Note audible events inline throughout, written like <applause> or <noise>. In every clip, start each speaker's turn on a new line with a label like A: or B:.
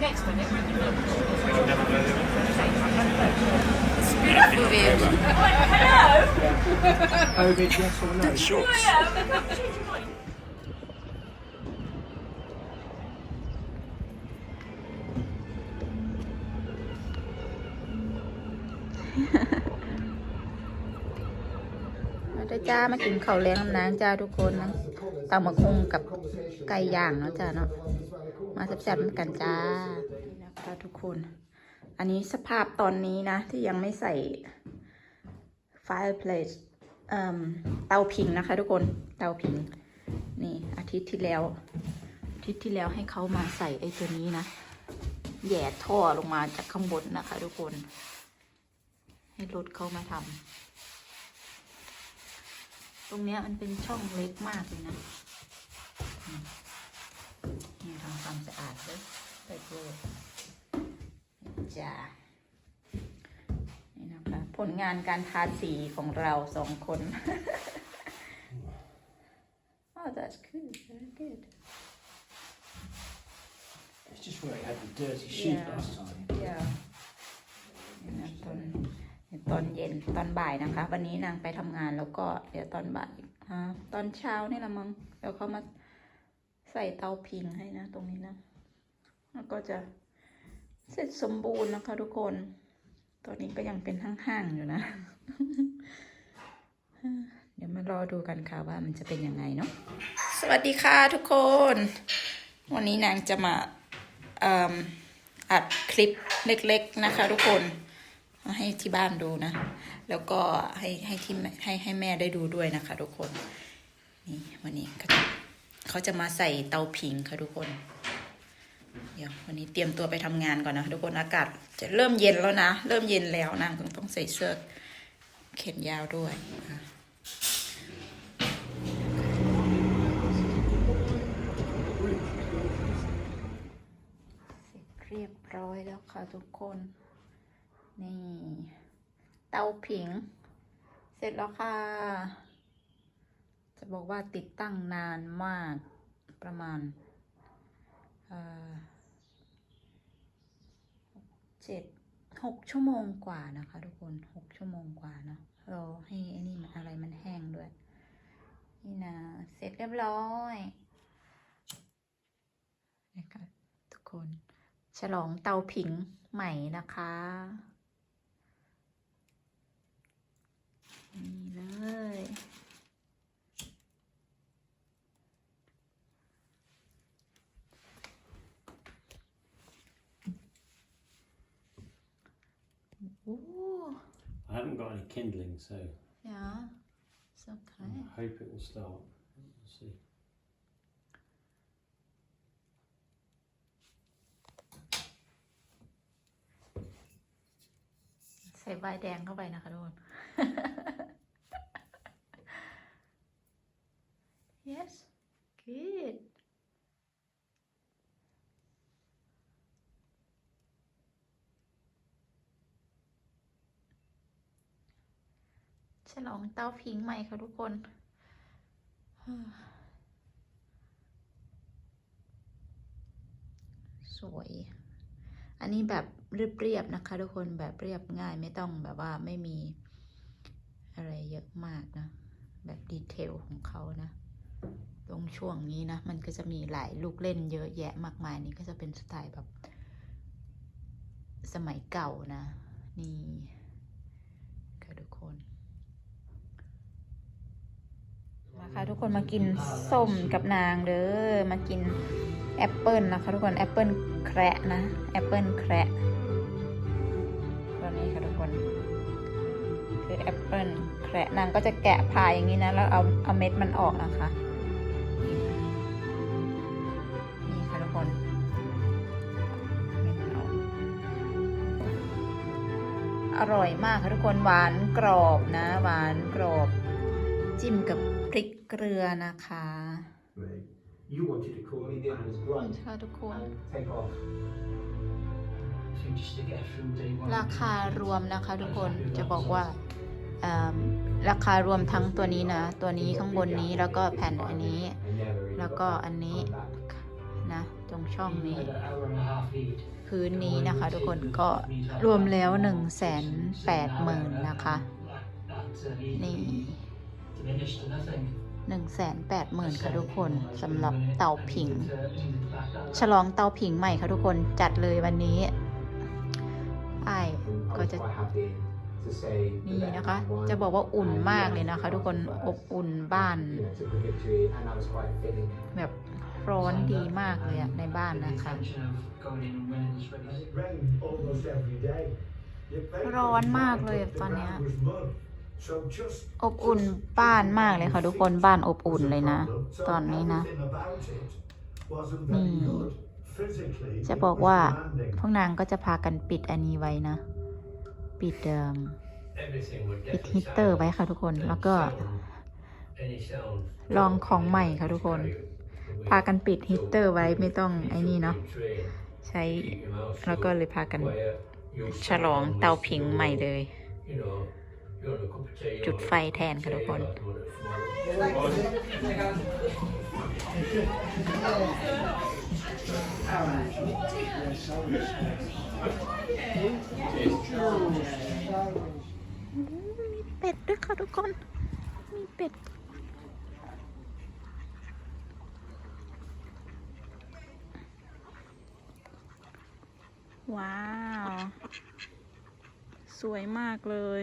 A: Next on it.
B: It's beautiful view.
C: Ovid, yes or no?
B: Shorts.
A: Yeah.
B: มาเด้อจ้ามากินข้าวแรงน้ำนางจ้าทุกคนนะตำมะคุงกับไก่ย่างเนาะจ้าเนาะ มาแซ่บๆกันจ้านี่นะคะทุกคน อันนี้สภาพตอนนี้นะ ที่ยังไม่ใส่ fireplace เอ่มเตาผิงนะคะทุกคนเตาผิง นี่อาทิตย์ที่แล้ว อาทิตย์ที่แล้วให้เขามาใส่ไอ้ตัวนี้นะแย่ท่อลงมาจากข้างบนนะคะทุกคน ให้รถเขามาทำตรงเนี้ยมันเป็นช่องเล็กมากเลยนะอืมนี่ทำความสะอาดเลย ไปโปรดจ้านี่นะคะ ผลงานการทาสีของเราสองคน oh that's good very good
C: It's just where it had the dirty sheet
B: Yeah.
C: last time.
B: yeah นี่นะตอนตอนเย็นตอนบ่ายนะคะ วันนี้นางไปทำงานแล้วก็เดี๋ยวตอนบ่ายฮะตอนเช้านี่ละมั้งเดี๋ยวเขามาใส่เตาพิงให้นะ ตรงนี้นะ แล้วก็จะเสร็จสมบูรณ์นะคะทุกคนตัวนี้ก็ยังเป็นห้างๆอยู่นะ เดี๋ยวมารอดูกันค่ะว่ามันจะเป็นยังไงเนาะ สวัสดีค่ะทุกคน วันนี้นางจะมาอัดคลิปเล็กๆนะคะทุกคน ให้ที่บ้านดูนะ แล้วก็ให้ให้ที่ให้ให้แม่ได้ดูด้วยนะคะทุกคน นี่วันนี้เขาจะมาใส่เตาผิงค่ะทุกคน เดี๋ยววันนี้เตรียมตัวไปทำงานก่อนนะทุกคนอากาศจะเริ่มเย็นแล้วนะ เริ่มเย็นแล้วนางต้องต้องใส่เสื้อเขนยาวด้วยเรียบร้อยแล้วค่ะทุกคน นี่ เตาผิง เสร็จแล้วค่ะ จะบอกว่าติดตั้งนานมากประมาณ เจ็ดหกชั่วโมงกว่านะคะ ทุกคนหกชั่วโมงกว่าเนาะรอให้ไอ้นี่มันอะไรมันแห้งด้วย นี่นะ เสร็จเรียบร้อยนะคะทุกคน ฉลองเตาผิงใหม่นะคะ นี่เลย
D: haven't got any kindling, so
B: ยาสกาย
D: I hope it will start. We'll see. <laughs>
B: ใส่ใบแดงเข้าไปนะคะทุกคน <laughs> yes good ฉลองเตาผิงใหม่ค่ะทุกคน สวย อันนี้แบบเรียบๆนะคะ ทุกคนแบบเรียบง่ายไม่ต้องแบบว่าไม่มีอะไรเยอะมากนะ แบบดีเทลของเขานะตรงช่วงนี้นะ มันก็จะมีหลายลูกเล่นเยอะแยะมากมายนี่ก็จะเป็นสไตล์แบบ สมัยเก่านะ นี่ค่ะทุกคน ค่ะทุกคนมากินส้มกับนางเด้อมากินแอปเปิลนะคะทุกคนแอปเปิลแคระนะแอปเปิลแคระตัวนี้ค่ะทุกคน คือแอปเปิลแคระนางก็จะแกะพายอย่างนี้นะแล้วเอาเอาเม็ดมันออกนะคะนี่ค่ะทุกคนเม็ดมันออกอร่อยมากค่ะทุกคนหวานกรอบนะ หวานกรอบ จิ้มกับพริกเกลือนะคะ
C: Right. You wanted to call me the other was grunt
B: ค่ะทุกคน
C: and take off. So you just stick it through day one.
B: ราคารวมนะคะทุกคนจะบอกว่าเอิ่มราคารวมทั้งตัวนี้นะ ตัวนี้ข้างบนนี้แล้วก็แผ่นอันนี้
C: I never really
B: แล้วก็อันนี้นะตรงช่องนี้
E: Had an hour and a half lead.
B: พื้นนี้นะคะ ทุกคนก็รวมแล้ว1นึ่งแสนแปดหมื่นนะคะนี่หนึ่งแสน แปดหมื่นค่ะทุกคนสำหรับเตาผิง ฉลองเตาผิงใหม่ค่ะทุกคนจัดเลยวันนี้ไอ้ายก็จะนี่นะคะ จะบอกว่าอุ่นมากเลยนะคะ ทุกคนอบอุ่นบ้าน แบบร้อนดีมากเลยอะในบ้านนะคะ ร้อนมากเลยตอนเนี้ย อบอุ่นบ้านมากเลยค่ะทุกคนบ้านอบอุ่นเลยนะ ตอนนี้นะนี่จะบอกว่าพวกนางก็จะพากันปิดอันนี้ไว้นะ ปิดเดิมปิดฮีตเตอร์ไว้ค่ะทุกคนแล้วก็ ลองของใหม่ค่ะทุกคน พากันปิดฮีตเตอร์ไว้ไม่ต้องไอ้นี่เนาะใช้แล้วก็เลยพากันฉลองเตาผิงใหม่เลย จุดไฟแทนค่ะทุกคน มีเป็ดด้วยค่ะทุกคน มีเป็ดว้าว สวยมากเลย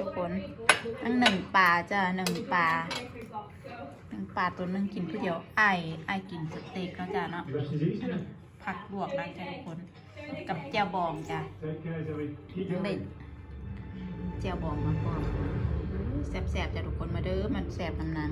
B: ทุกคนนั่งหนึ่งปลาจ้ะหนึ่งปลาหนึ่งปลาตัวนึงกินผู้เดียวไอไอกินสเต็กนะจ้ะเนาะผักลวกนะจ้ะทุกคนกับแจ่วบองจ้ะทั้งเด็ดแจ่วบองมาก่อนแซ่บๆจ้ะทุกคนมาเด้อมันแซ่บน้ำนัง